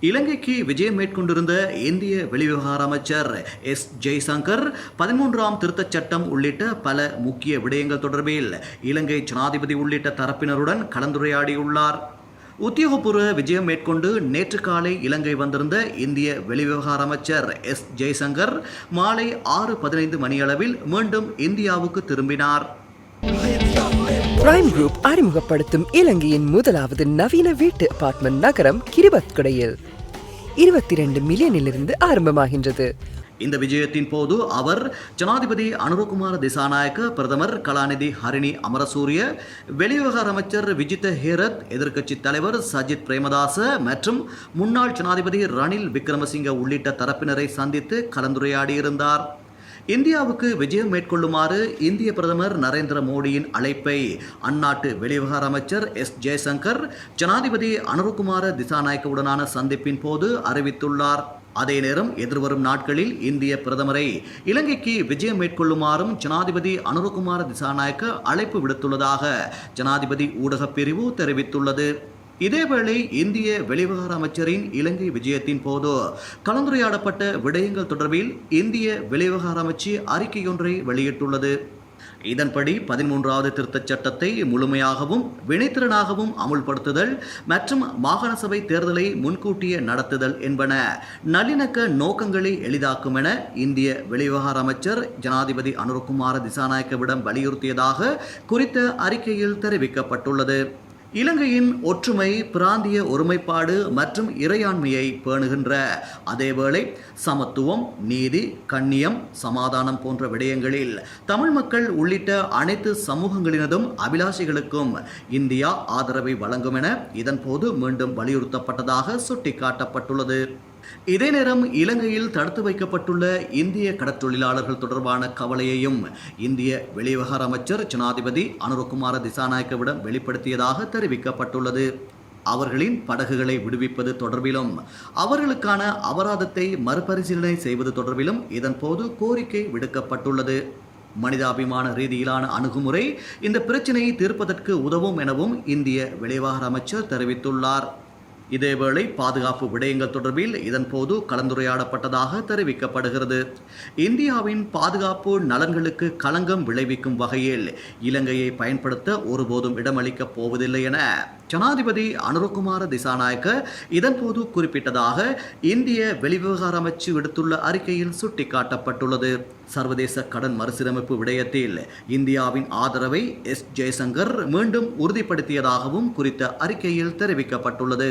இலங்கைக்கு விஜயம் மேற்கொண்டிருந்த இந்திய வெளிவிவகார அமைச்சர் எஸ். ஜெய்சங்கர் பதிமூன்றாம் திருத்தச் சட்டம் உள்ளிட்ட பல முக்கிய விடயங்கள் தொடர்பில் இலங்கை ஜனாதிபதி உள்ளிட்ட தரப்பினருடன் கலந்துரையாடியுள்ளார். உத்தியோகபூர்வ விஜயம் மேற்கொண்டு நேற்று காலை இலங்கை வந்திருந்த இந்திய வெளிவிவகார அமைச்சர் எஸ். ஜெய்சங்கர் மாலை ஆறு பதினைந்து மணியளவில் மீண்டும் இந்தியாவுக்கு திரும்பினார். பிரைம் குரூப் அறிமுகப்படுத்தும் இலங்கையின் முதலாவது நவீன வீட்டு அபார்ட்மெண்ட் நகரம் கிரிபத்குடையில். இருபத்தி ரெண்டு மில்லியனிலிருந்து ஆரம்பமாகின்றது. இந்த விஜயத்தின் போது அவர் ஜனாதிபதி அனுரகுமார திசாநாயக்க பிரதமர் கலாநிதி ஹரிணி அமரசூரிய வெளிவிவகார அமைச்சர் விஜித ஹேரத் எதிர்க்கட்சி தலைவர் சஜித் பிரேமதாச மற்றும் முன்னாள் ஜனாதிபதி ரணில் விக்ரமசிங்க உள்ளிட்ட தரப்பினரை சந்தித்து கலந்துரையாடியிருந்தார். இந்தியாவுக்கு விஜயம் மேற்கொள்ளுமாறு இந்திய பிரதமர் நரேந்திர மோடியின் அழைப்பை அந்நாட்டு வெளிவிவகார அமைச்சர் எஸ் ஜெய்சங்கர் ஜனாதிபதி அனுருகுமார திசாநாயக்கவுடனான சந்திப்பின் போது அறிவித்துள்ளார். அதே நேரம் எதிர்வரும் நாட்களில் இந்திய பிரதமரை இலங்கைக்கு விஜயம் மேற்கொள்ளுமாறும் ஜனாதிபதி அனுருகுமார திசாநாயக்க அழைப்பு விடுத்துள்ளதாக ஜனாதிபதி ஊடகப் பிரிவு தெரிவித்துள்ளது. இதேவேளை இந்திய வெளிவிவகார அமைச்சரின் இலங்கை விஜயத்தின் போது கலந்துரையாடப்பட்ட விடயங்கள் தொடர்பில் இந்திய வெளிவிவகார அமைச்சு அறிக்கையொன்றை வெளியிட்டுள்ளது. இதன்படி பதிமூன்றாவது திருத்தச் சட்டத்தை முழுமையாகவும் வினைத்திறனாகவும் அமுல்படுத்துதல் மற்றும் மாகாண சபை தேர்தலை முன்கூட்டியே நடத்துதல் என்பன நல்லிணக்க நோக்கங்களை எளிதாக்கும் என இந்திய வெளிவிவகார அமைச்சர் ஜனாதிபதி அனுரகுமார திசாநாயக்கவிடம் வலியுறுத்தியதாக குறித்த அறிக்கையில் தெரிவிக்கப்பட்டுள்ளது. இலங்கையின் ஒற்றுமை பிராந்திய ஒருமைப்பாடு மற்றும் இறையாண்மையை பேணுகின்ற அதேவேளை சமத்துவம் நீதி கண்ணியம் சமாதானம் போன்ற விடயங்களில் தமிழ் மக்கள் உள்ளிட்ட அனைத்து சமூகங்களினதும் அபிலாஷைகளுக்கும் இந்தியா ஆதரவை வழங்கும் என இதன்போது மீண்டும் வலியுறுத்தப்பட்டதாக சுட்டிக்காட்டப்பட்டுள்ளது. இதே நேரம் இலங்கையில் தடுத்து வைக்கப்பட்டுள்ள இந்திய கடற்றொழிலாளர்கள் தொடர்பான கவலையையும் இந்திய வெளிவிவகார அமைச்சர் ஜனாதிபதி அனுரகுமார திசாநாயக்கவிடம் வெளிப்படுத்தியதாக தெரிவிக்கப்பட்டுள்ளது. அவர்களின் படகுகளை விடுவிப்பது தொடர்பிலும் அவர்களுக்கான அபராதத்தை மறுபரிசீலனை செய்வது தொடர்பிலும் இதன்போது கோரிக்கை விடுக்கப்பட்டுள்ளது. மனிதாபிமான ரீதியிலான அணுகுமுறை இந்த பிரச்சினையை தீர்ப்பதற்கு உதவும் எனவும் இந்திய வெளிவகார அமைச்சர் தெரிவித்துள்ளார். இதேவேளை பாதுகாப்பு விடயங்கள் தொடர்பில் இதன்போது கலந்துரையாடப்பட்டதாக தெரிவிக்கப்படுகிறது. இந்தியாவின் பாதுகாப்பு நலன்களுக்கு களங்கம் விளைவிக்கும் வகையில் இலங்கையை பயன்படுத்த ஒருபோதும் இடமளிக்கப் போவதில்லை என ஜனாதிபதி அனுரகுமார திசாநாயக்க இதன்போது குறிப்பிட்டதாக இந்திய வெளிவிவகார அமைச்சு விடுத்துள்ள அறிக்கையில் சுட்டிக்காட்டப்பட்டுள்ளது. சர்வதேச கடன் மறுசீரமைப்பு விடயத்தில் இந்தியாவின் ஆதரவை எஸ். ஜெய்சங்கர் மீண்டும் உறுதிப்படுத்தியதாகவும் குறித்த அறிக்கையில் தெரிவிக்கப்பட்டுள்ளது.